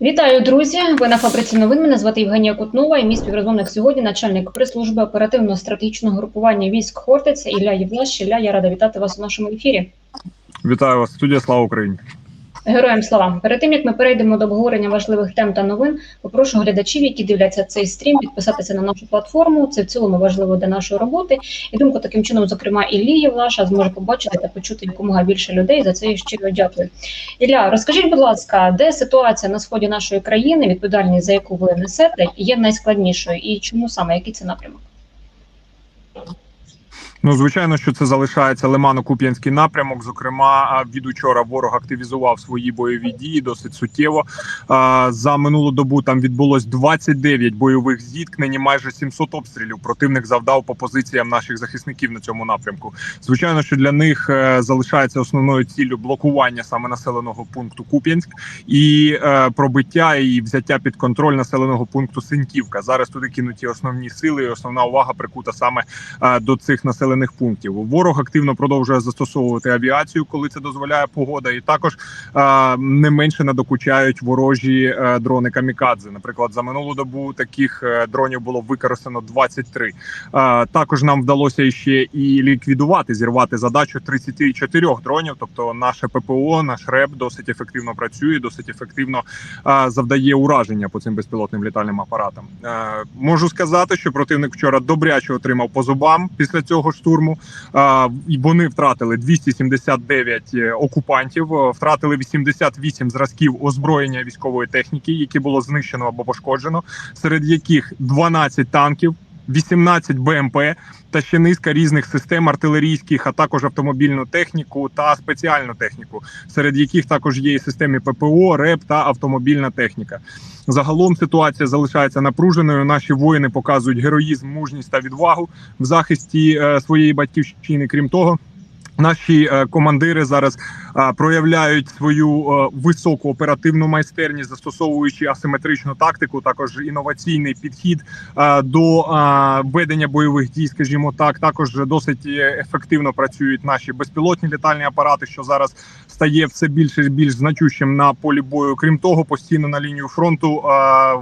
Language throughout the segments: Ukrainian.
Вітаю, друзі! Ви на фабриці новин. Мене звати Євгенія Кутнова і мій співрозмовник сьогодні, начальник прес-служби оперативно-стратегічного групування військ Хортиця Ілля Євлаш. Ілля, я рада вітати вас у нашому ефірі. Вітаю вас, студія Слава Україні. Героям слава! Перед тим як ми перейдемо до обговорення важливих тем та новин, попрошу глядачів, які дивляться цей стрім, підписатися на нашу платформу. Це в цілому важливо для нашої роботи. І думку таким чином, зокрема, Іллі Євлаша зможе побачити та почути якомога більше людей. За це я щиро дякую. Ілля, розкажіть, будь ласка, де ситуація на сході нашої країни, відповідальність за яку ви несете, є найскладнішою, і чому саме який це напрямок? Ну, звичайно, що це залишається Лимано-Куп'янський напрямок. Зокрема, від учора ворог активізував свої бойові дії досить суттєво. За минулу добу там відбулось 29 бойових зіткнень, і майже 700 обстрілів. Противник завдав по позиціям наших захисників на цьому напрямку. Звичайно, що для них е, залишається основною ціллю блокування саме населеного пункту Куп'янськ і е, пробиття і взяття під контроль населеного пункту Синьківка. Зараз туди кинуті основні сили. і Основна увага прикута саме е, до цих населених пунктів. Ворог активно продовжує застосовувати авіацію, коли це дозволяє погода, і також не менше надокучають ворожі е, дрони камікадзе. Наприклад, за минулу добу таких е, дронів було використано 23. А, також нам вдалося ще і ліквідувати, зірвати задачу 34 дронів. Тобто, наше ППО, наш РЕБ досить ефективно працює, досить ефективно завдає ураження по цим безпілотним літальним апаратам. А, можу сказати, що противник вчора добряче отримав по зубам після цього штурму. Вони втратили 279 е, окупантів, е, втратили 88 зразків озброєння військової техніки, які було знищено або пошкоджено, серед яких 12 танків. 18 БМП та ще низка різних систем артилерійських, а також автомобільну техніку та спеціальну техніку, серед яких також є і системи ППО, РЕП та автомобільна техніка. Загалом ситуація залишається напруженою. Наші воїни показують героїзм, мужність та відвагу в захисті е, своєї батьківщини. Крім того. Наші е, командири зараз проявляють свою е, високу оперативну майстерність, застосовуючи асиметричну тактику, також інноваційний підхід до ведення бойових дій. Скажімо так, також досить ефективно працюють наші безпілотні літальні апарати, що зараз стає все більше і більш значущим на полі бою. Крім того, постійно на лінію фронту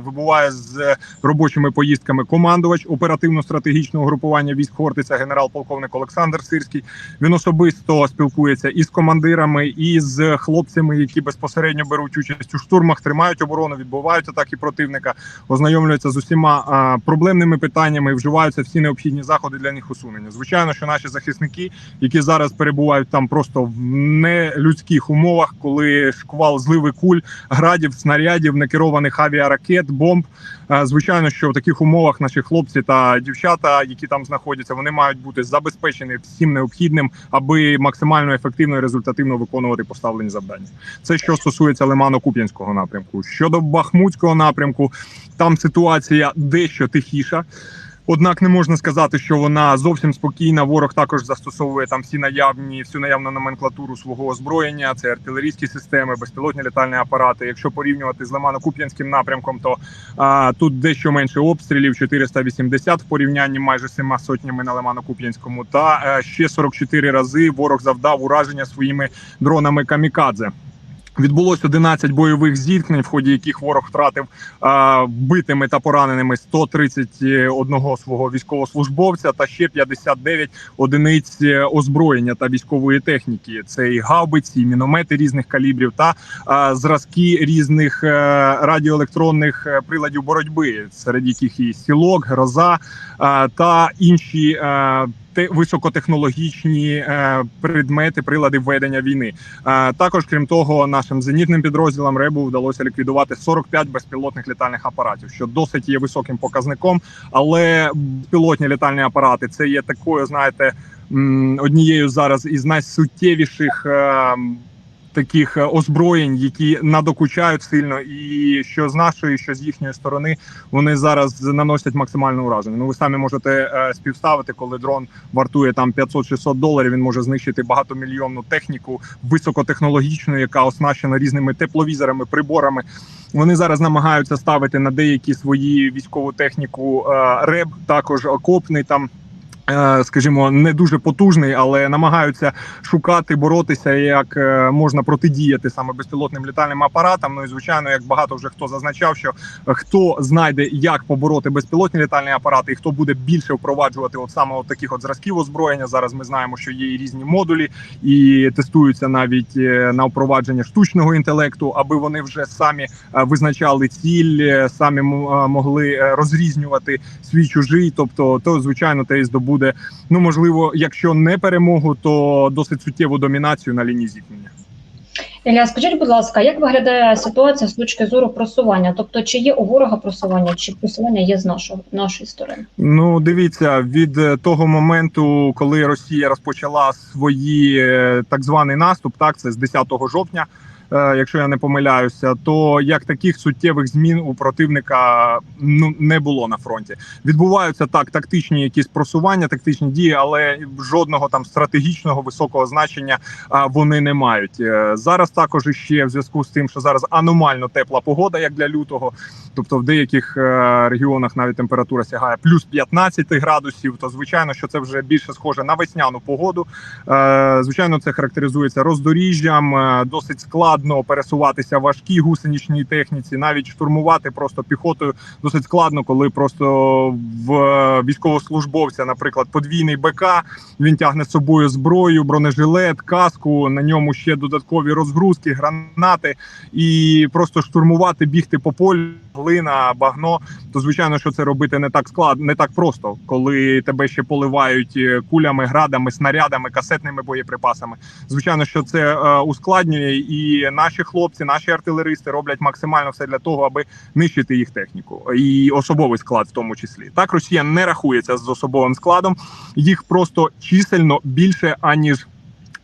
вибуває з робочими поїздками командувач оперативно-стратегічного групування військ Хортиця, генерал-полковник Олександр Сирський. Він особисто спілкується із командирами, і з хлопцями, які безпосередньо беруть участь у штурмах, тримають оборону, відбувають атаки противника, ознайомлюються з усіма а, проблемними питаннями, вживаються всі необхідні заходи для них усунення. Звичайно, що наші захисники, які зараз перебувають там просто в нелюдських умовах, коли шквал зливи куль, градів, снарядів, некерованих авіаракет, бомб. Звичайно, що в таких умовах наші хлопці та дівчата, які там знаходяться, вони мають бути забезпечені всім необхідним, аби максимально ефективно і результативно виконувати поставлені завдання. Це що стосується Лимано-Куп'янського напрямку. Щодо Бахмутського напрямку, там ситуація дещо тихіша. Однак не можна сказати, що вона зовсім спокійна. Ворог також застосовує там всі наявні, всю наявну номенклатуру свого озброєння. Це артилерійські системи, безпілотні літальні апарати. Якщо порівнювати з Лимано-Куп'янським напрямком, то а, тут дещо менше обстрілів 480 в порівнянні майже сема сотнями на Лимано-Куп'янському. Та а, е, ще 44 рази ворог завдав ураження своїми дронами камікадзе. Відбулось 11 бойових зіткнень, в ході яких ворог втратив а, вбитими та пораненими 131 свого військовослужбовця та ще 59 одиниць е, озброєння та військової техніки. Це і гаубиці, і міномети різних калібрів та а, зразки різних а, е, радіоелектронних е, приладів боротьби, серед яких і сілок, гроза а, та інші. А, високотехнологічні е, предмети, прилади ведення війни. Е, також, крім того, нашим зенітним підрозділам РЕБу вдалося ліквідувати 45 безпілотних літальних апаратів, що досить є високим показником. Але пілотні літальні апарати це є такою, знаєте, однією зараз із найсуттєвіших. Таких е, озброєнь, які надокучають сильно, і що з нашої, що з їхньої сторони вони зараз наносять максимальне ураження. Ну ви самі можете е, співставити, коли дрон вартує там 500-600 доларів. Він може знищити багатомільйонну техніку високотехнологічну, яка оснащена різними тепловізорами, приборами. Вони зараз намагаються ставити на деякі свої військову техніку е, РЕБ, також окопний там. Е, Скажімо, не дуже потужний, але намагаються шукати, боротися, як е, можна протидіяти саме безпілотним літальним апаратам. Ну і звичайно, як багато вже хто зазначав, що е, хто знайде, як побороти безпілотні літальні апарати, і хто буде більше впроваджувати от саме от таких от зразків озброєння. Зараз ми знаємо, що є і різні модулі, і тестуються навіть на впровадження штучного інтелекту, аби вони вже самі визначали ціль, самі могли розрізнювати свій чужий. Тобто, то звичайно, те і здобуде. Ну можливо, якщо не перемогу, то досить суттєву домінацію на лінії зіткнення. Ілля, скажіть, будь ласка, як виглядає ситуація з точки зору просування? Тобто, чи є у ворога просування, чи просування є з нашого нашої сторони? Ну, дивіться, від е, того моменту, коли Росія розпочала свої е, так званий наступ, так це з 10 жовтня. Е, Якщо я не помиляюся, то як таких суттєвих змін у противника ну не було на фронті. Відбуваються так тактичні якісь просування, тактичні дії, але жодного там стратегічного високого значення вони не мають. Е, Зараз також іще в зв'язку з тим, що зараз аномально тепла погода, як для лютого. Тобто в деяких е, регіонах навіть температура сягає плюс 15 градусів. То звичайно, що це вже більше схоже на весняну погоду. Звичайно, це характеризується роздоріжжям. Досить складно пересуватися важкій гусеничній техніці, навіть штурмувати просто піхотою досить складно, коли просто в е, військовослужбовця, наприклад, подвійний БК, він тягне з собою зброю, бронежилет, каску. На ньому ще додаткові розгрузки, гранати, і просто штурмувати, бігти по полю, глина, багно. То звичайно, що це робити не так складно, не так просто, коли тебе ще поливають е, кулями, градами, снарядами, касетними боєприпасами. Звичайно, що це е, ускладнює, і наші хлопці, наші артилеристи роблять максимально все для того, аби нищити їх техніку і особовий склад, в тому числі. Так Росія не рахується з особовим складом, їх просто чисельно більше аніж.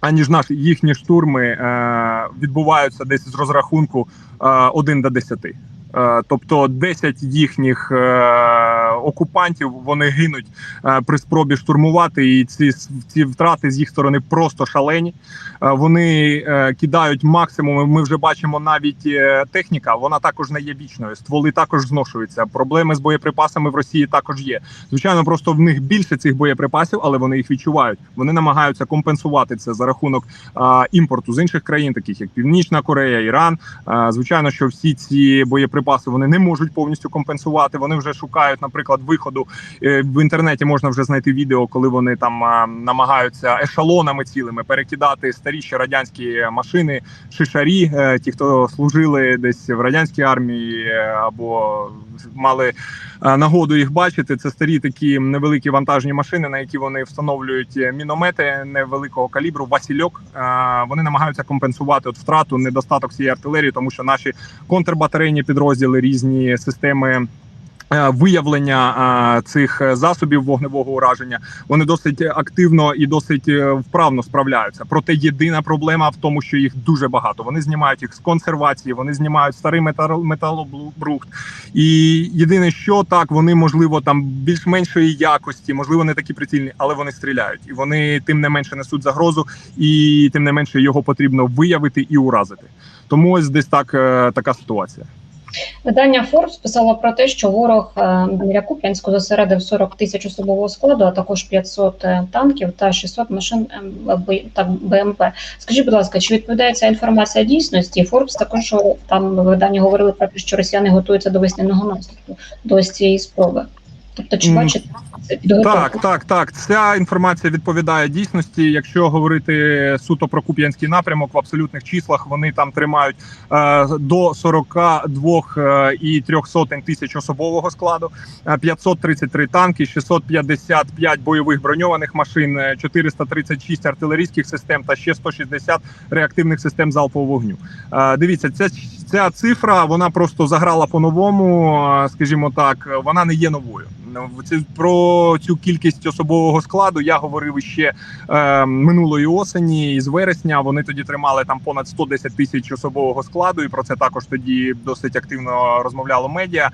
Аніж наші їхні штурми е, відбуваються десь з розрахунку е, 1 до 10. Е, тобто 10 їхніх е, окупантів вони гинуть е, при спробі штурмувати, і ці, ці втрати з їх сторони просто шалені. Е, вони е, кидають максимум. Ми вже бачимо навіть техніка. Вона також не є вічною. Стволи також зношуються. Проблеми з боєприпасами в Росії також є. Звичайно, просто в них більше цих боєприпасів, але вони їх відчувають. Вони намагаються компенсувати це за рахунок імпорту з інших країн, таких як Північна Корея, Іран. Звичайно, що всі ці боєприпаси вони не можуть повністю компенсувати. Вони вже шукають, наприклад, виходу Е, в інтернеті. Можна вже знайти відео, коли вони там намагаються ешелонами цілими перекидати старі ще радянські машини, шишарі, е, ті, хто служили десь в радянській армії е, або мали нагоду їх бачити. Це старі такі невеликі вантажні машини, на які вони встановлюють міномети невеликого калібру. Васильок вони намагаються компенсувати от втрату недостаток цієї артилерії, тому що наші контрбатарейні підрозділи різні системи. Е, Виявлення е, цих е, засобів вогневого ураження вони досить активно і досить вправно справляються. Проте єдина проблема в тому, що їх дуже багато. Вони знімають їх з консервації, вони знімають старий метал, металобрухт. І єдине, що так, вони можливо там більш меншої якості, можливо, не такі прицільні, але вони стріляють, і вони тим не менше несуть загрозу, і тим не менше його потрібно виявити і уразити. Тому ось десь так така ситуація. Видання Forbes писало про те, що ворог е, біля Куп'янську зосередив 40 тисяч особового складу, а також 500 е, танків та 600 машин ем, та БМП. Скажіть, будь ласка, чи відповідає ця інформація дійсності? Forbes також е, там видання говорили про те, що росіяни готуються до весняного наступу до цієї спроби. Тобто, чи бачите? Так, так, так. Ця інформація відповідає дійсності. Якщо говорити суто про Куп'янський напрямок в абсолютних числах, вони там тримають е, до 42 е, і 300 тисяч особового складу, е, 533 танки, 655 бойових броньованих машин, е, 436 артилерійських систем та ще 160 реактивних систем залпового вогню. Е, дивіться, ця, ця цифра вона просто заграла по-новому. е, Скажімо так, вона не є новою. В Про цю кількість особового складу я говорив ще е, минулої осені і з вересня. Вони тоді тримали там понад 110 тисяч особового складу, і про це також тоді досить активно розмовляло медіа.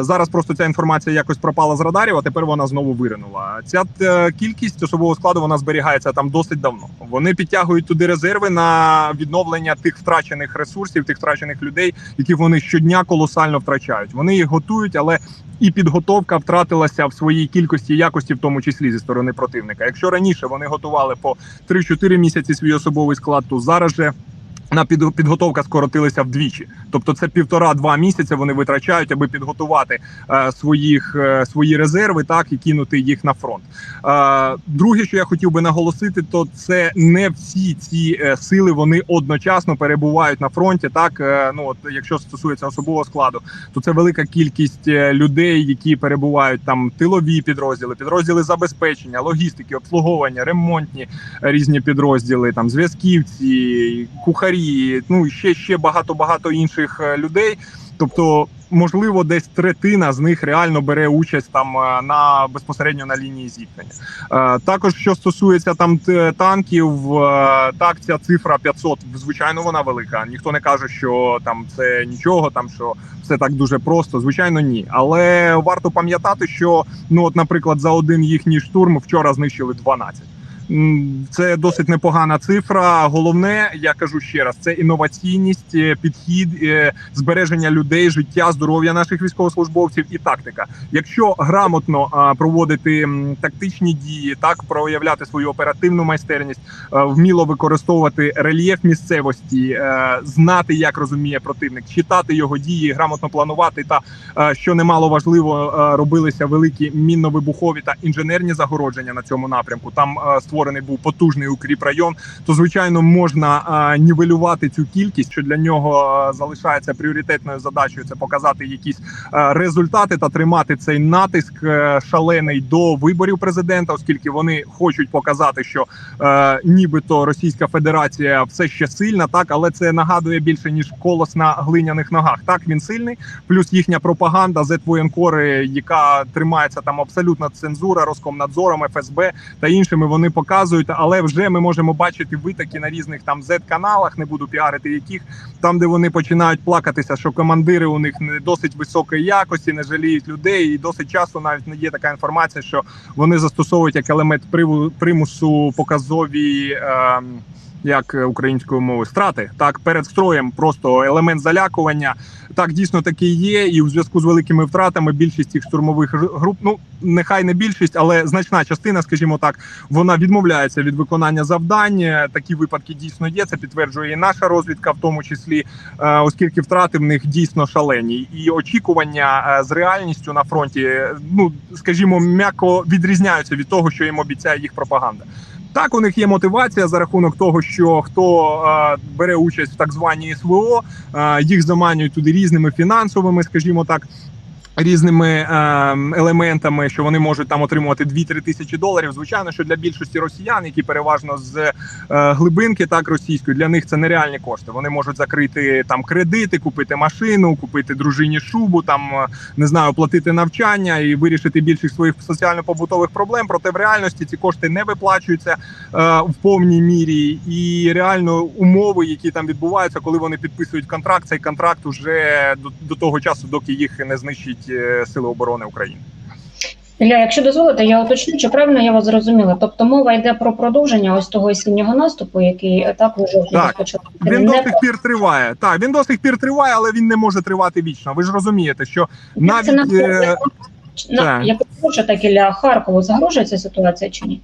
Зараз просто ця інформація якось пропала з радарів, а тепер вона знову виринула. Ця е, кількість особового складу вона зберігається там досить давно. Вони підтягують туди резерви на відновлення тих втрачених ресурсів, тих втрачених людей, яких вони щодня колосально втрачають. Вони їх готують, але і підготовка втратилася в своїй кількості якості, в тому числі зі сторони противника. Якщо раніше вони готували по 3-4 місяці свій особовий склад, то зараз же. На під- підготовка скоротилася вдвічі, тобто це півтора-два місяці вони витрачають, аби підготувати е, своїх е, свої резерви, так і кинути їх на фронт. Е, друге, що я хотів би наголосити, то це не всі ці е, сили вони одночасно перебувають на фронті. Так е, ну от якщо стосується особового складу, то це велика кількість е, людей, які перебувають там тилові підрозділи, підрозділи забезпечення, логістики, обслуговування, ремонтні різні підрозділи, там зв'язківці, кухарі, ну і ще ще багато багато інших е, людей. Тобто, можливо, десь третина з них реально бере участь там е, на безпосередньо на лінії зіткнення. Е, Також що стосується там танків, так ця цифра 500, звичайно, вона велика. Ніхто не каже, що там це нічого, там що все так дуже просто. Звичайно, ні. Але варто пам'ятати, що ну, от, наприклад, за один їхній штурм вчора знищили 12. Це досить непогана цифра. Головне, я кажу ще раз, це інноваційність, е, підхід, е, збереження людей, життя, здоров'я наших військовослужбовців і тактика. Якщо грамотно проводити тактичні дії, так проявляти свою оперативну майстерність, е, вміло використовувати рельєф місцевості, знати, як розуміє противник, читати його дії, грамотно планувати та що немало важливо, робилися великі мінно-вибухові та інженерні загородження на цьому напрямку. Там е, створений був потужний укріп район. То звичайно можна е, нівелювати цю кількість, що для нього залишається пріоритетною задачею. Це показати якісь е, результати та тримати цей натиск е, шалений до виборів президента, оскільки вони хочуть показати, що е, нібито Російська Федерація все ще сильна, так але це нагадує більше ніж колос на глиняних ногах. Так він сильний, плюс їхня пропаганда зетвоєнкори, яка тримається там абсолютна цензура, Роскомнадзором, ФСБ та іншими. Вони показують, але вже ми можемо бачити витоки на різних там Z-каналах, не буду піарити яких там, де вони починають плакатися, що командири у них не досить високої якості, не жаліють людей, і досить часто навіть не є така інформація, що вони застосовують як елемент примусу показові. ем, як українською мовою страти, так перед строєм просто елемент залякування. Так дійсно таки є, і у зв'язку з великими втратами більшість цих штурмових груп, ну нехай не більшість, але значна частина, скажімо так, вона відмовляється від виконання завдань. Е, Такі випадки дійсно є. Це підтверджує і наша розвідка, в тому числі, е, оскільки втрати в них дійсно шалені, і очікування е, з реальністю на фронті, е, ну скажімо, м'яко відрізняються від того, що їм обіцяє їх пропаганда. Так, у них є мотивація за рахунок того, що хто е, бере участь в так званій СВО, е, їх заманюють туди різними фінансовими, скажімо так. Різними е, елементами, що вони можуть там отримувати 2-3 тисячі доларів. Звичайно, що для більшості росіян, які переважно з е, глибинки, так російської, для них це нереальні кошти. Вони можуть закрити там кредити, купити машину, купити дружині шубу, там е, не знаю, оплатити навчання і вирішити більшість своїх соціально-побутових проблем. Проте в реальності ці кошти не виплачуються е, в повній мірі, і реально умови, які там відбуваються, коли вони підписують контракт, цей контракт уже до, того часу, доки їх не знищить сили оборони України. Ілля, якщо дозволите, я уточню, чи правильно я вас зрозуміла. Тобто мова йде про продовження ось того осіннього наступу, який е, так у жовтні Так. розпочав. Він до сих пір триває. Так, він до сих пір триває, але він не може тривати вічно. Ви ж розумієте, що навіть це на- е, на- так. як хочу, так і для Харкову загрожує ця ситуація чи ні?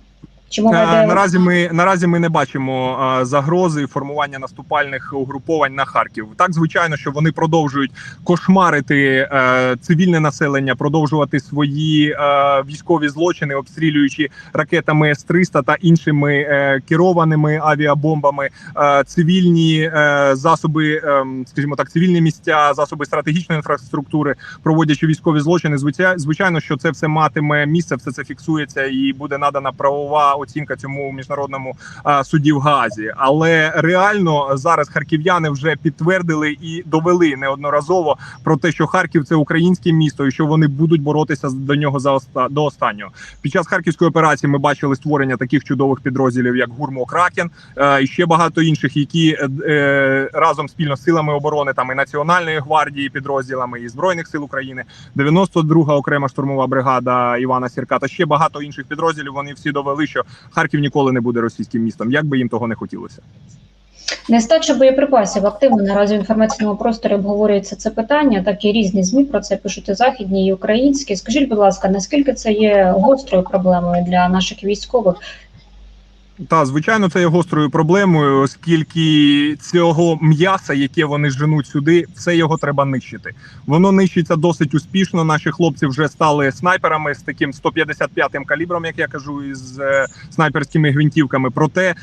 Чи мова Е, йде Наразі ми наразі ми не бачимо е, загрози формування наступальних угруповань на Харків. Так, звичайно, що вони продовжують кошмарити е, цивільне населення, продовжувати свої військові злочини, обстрілюючи ракетами С-300 та іншими керованими авіабомбами, цивільні засоби, скажімо так, цивільні місця, засоби стратегічної інфраструктури, проводячи військові злочини. Звичай- звичайно, що це все матиме місце, все це фіксується і буде надана правова оцінка цьому міжнародному суді в Газі. Але реально зараз харків'яни вже підтвердили і довели неодноразово про те, що Харків це українське місто, і що вони будуть боротися до нього за оста до останнього. Під час харківської операції ми бачили створення таких чудових підрозділів, як Гурмо Кракен, е, і ще багато інших, які е, е, разом спільно з силами оборони там і національної гвардії, підрозділами і збройних сил України, 92-га окрема штурмова бригада Івана Сірка та ще багато інших підрозділів. Вони всі довели, що Харків ніколи не буде російським містом, як би їм того не хотілося. Нестача боєприпасів активно наразі в інформаційному просторі обговорюється це питання. Так і різні змі про це пишуть і західні і українські. Скажіть, будь ласка, наскільки це є гострою проблемою для наших військових? Та звичайно, це є гострою проблемою, оскільки цього м'яса, яке вони женуть сюди, все його треба нищити. Воно нищиться досить успішно. Наші хлопці вже стали снайперами з таким 155-м калібром, як я кажу, із е, снайперськими гвинтівками. Проте е,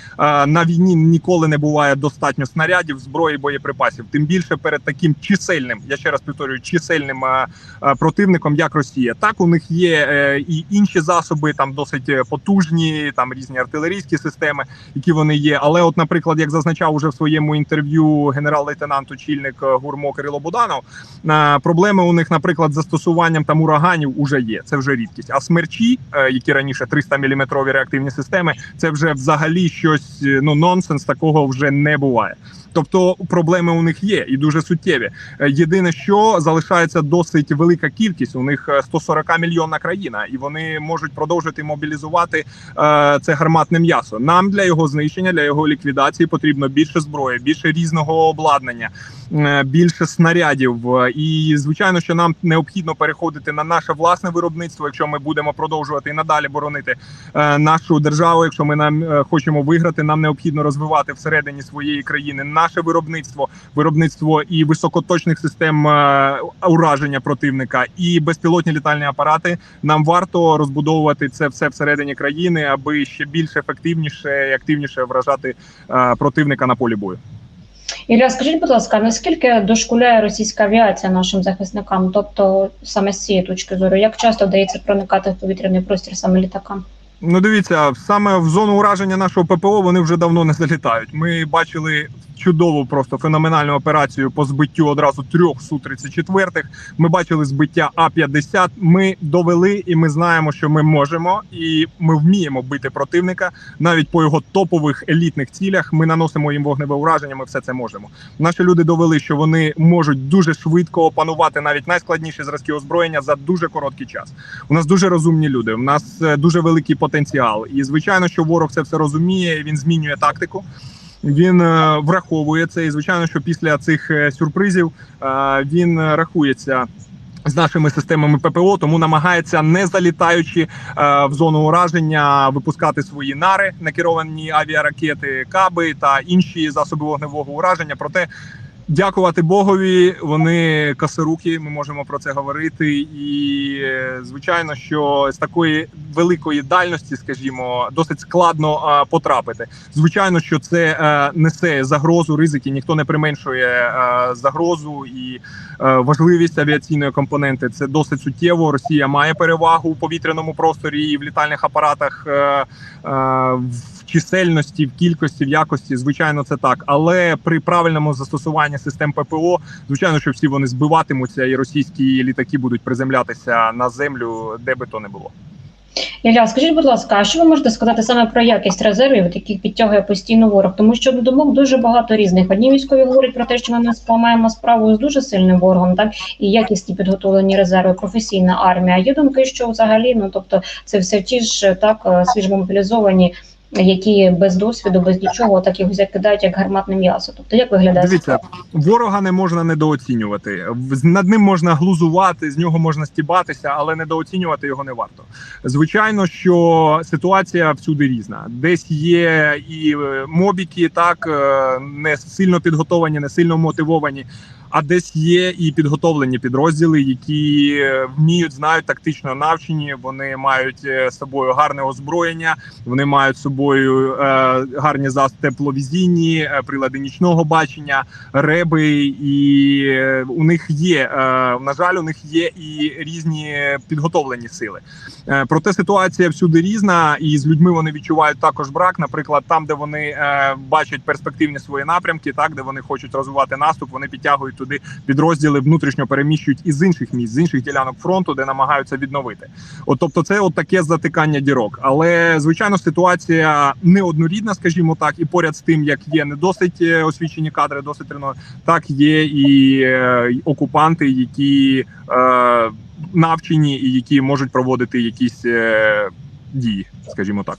на війні ніколи не буває достатньо снарядів, зброї, боєприпасів. Тим більше перед таким чисельним, я ще раз повторюю, чисельним е, е, противником, як Росія. Так у них є е, і інші засоби, там досить потужні, там різні артилерійські системи, які вони є. Але, от, наприклад, як зазначав уже в своєму інтерв'ю генерал-лейтенант очільник е, гурмо Кирило Буданов, е, проблеми у них, наприклад, з застосуванням там ураганів уже є. Це вже рідкість. А смерчі, е, які раніше 300 мм реактивні системи, це вже взагалі щось ну нонсенс. Такого вже не буває. Тобто проблеми у них є і дуже суттєві. Е, Єдине, що залишається досить велика кількість. У них е, 140 мільйонна країна, і вони можуть продовжити мобілізувати е, це гарматне м'ясо. Нам для його знищення, для його ліквідації потрібно більше зброї, більше різного обладнання, е, більше снарядів. Е, І звичайно, що нам необхідно переходити на наше власне виробництво, якщо ми будемо продовжувати і надалі боронити е, нашу державу. Якщо ми нам е, хочемо виграти, нам необхідно розвивати всередині своєї країни наше виробництво, виробництво і високоточних систем е, ураження противника, і безпілотні літальні апарати. Нам варто розбудовувати це все всередині країни, аби ще більш ефективніше і активніше вражати е, противника на полі бою. Ілля, скажіть, будь ласка, наскільки дошкуляє російська авіація нашим захисникам? Тобто саме з цієї точки зору, як часто вдається проникати в повітряний простір саме літакам? Ну, дивіться, саме в зону ураження нашого ППО вони вже давно не залітають. Ми бачили чудову, просто феноменальну операцію по збиттю одразу трьох су 34 Ми бачили збиття А 50 Ми довели, і ми знаємо, що ми можемо, і ми вміємо бити противника навіть по його топових елітних цілях. Ми наносимо їм вогневе ураження. Ми все це можемо. Наші люди довели, що вони можуть дуже швидко опанувати навіть найскладніші зразки озброєння за дуже короткий час. У нас дуже розумні люди. У нас е, дуже великий потенціал. І звичайно, що ворог це все розуміє. Він змінює тактику. Він е, враховує це. І звичайно, що після цих е, сюрпризів е, він рахується. З нашими системами ППО, тому намагається, не залітаючи е, в зону ураження, випускати свої нари, накеровані авіаракети, каби та інші засоби вогневого ураження. Проте Дякувати Богові, вони косоруки, ми можемо про це говорити. І е, звичайно, що з такої великої дальності, скажімо, досить складно е, потрапити. Звичайно, що це е, несе загрозу, ризики. Ніхто не применшує е, загрозу і е, важливість авіаційної компоненти. Це досить суттєво. Росія має перевагу у повітряному просторі і в літальних апаратах. Е, е, в чисельності, в кількості, в якості, звичайно, це так. Але при правильному застосуванні систем ППО, звичайно, що всі вони збиватимуться, і російські літаки будуть приземлятися на землю, де би то не було. Ілля, скажіть, будь ласка, а що ви можете сказати саме про якість резервів, яких підтягує постійно ворог? Тому що думок дуже багато різних. Одні військові говорять про те, що ми маємо справу з дуже сильним ворогом, так і якісні підготовлені резерви, професійна армія. Є думки, що взагалі, ну тобто, це все ті ж так е, свіжо мобілізовані, які без досвіду, без нічого, так їх закидають як гарматне м'ясо. Тобто, як виглядає Дивіться, ворога не можна недооцінювати. Над ним можна глузувати, з нього можна стібатися, але недооцінювати його не варто. Звичайно, що ситуація всюди різна. Десь є і е, мобіки, так е, не сильно підготовані, не сильно мотивовані. А десь є і підготовлені підрозділи, які вміють, знають тактично навчені. Вони мають е, з собою гарне озброєння, вони мають з собою е, гарні засоби тепловізійні, е, прилади нічного бачення, реби, і у них є на жаль, у них є і різні підготовлені сили. Проте ситуація всюди різна, і з людьми вони відчувають також брак. Наприклад, там, де вони бачать перспективні свої напрямки, так де вони хочуть розвивати наступ, вони підтягують туди підрозділи, внутрішньо переміщують із інших місць, з інших ділянок фронту, де намагаються відновити. От тобто, це от таке затикання дірок. Але звичайно, ситуація не однорідна, скажімо так, і поряд з тим, як є не досить е, освічені кадри, досить треновані, так є і е, окупанти, які е, навчені і які можуть проводити якісь е, дії, скажімо так.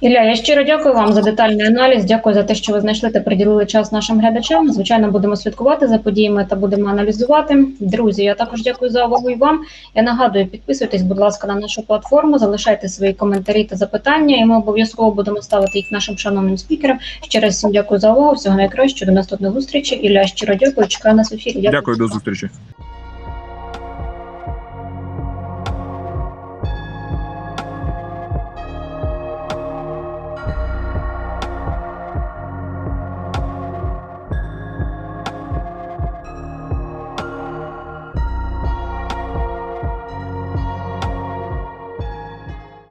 Ілля, я щиро дякую вам за детальний аналіз. Дякую за те, що ви знайшли та приділили час нашим глядачам. Звичайно, будемо слідкувати за подіями та будемо аналізувати. Друзі, я також дякую за увагу і вам. Я нагадую, підписуйтесь, будь ласка, на нашу платформу, залишайте свої коментарі та запитання, і ми обов'язково будемо ставити їх нашим шановним спікерам. Ще раз всім дякую за увагу. Всього найкращого до наступних зустрічей. Ілля, щиро дякую. Чекаю нас в ефірі. Дякую, до зустрічі.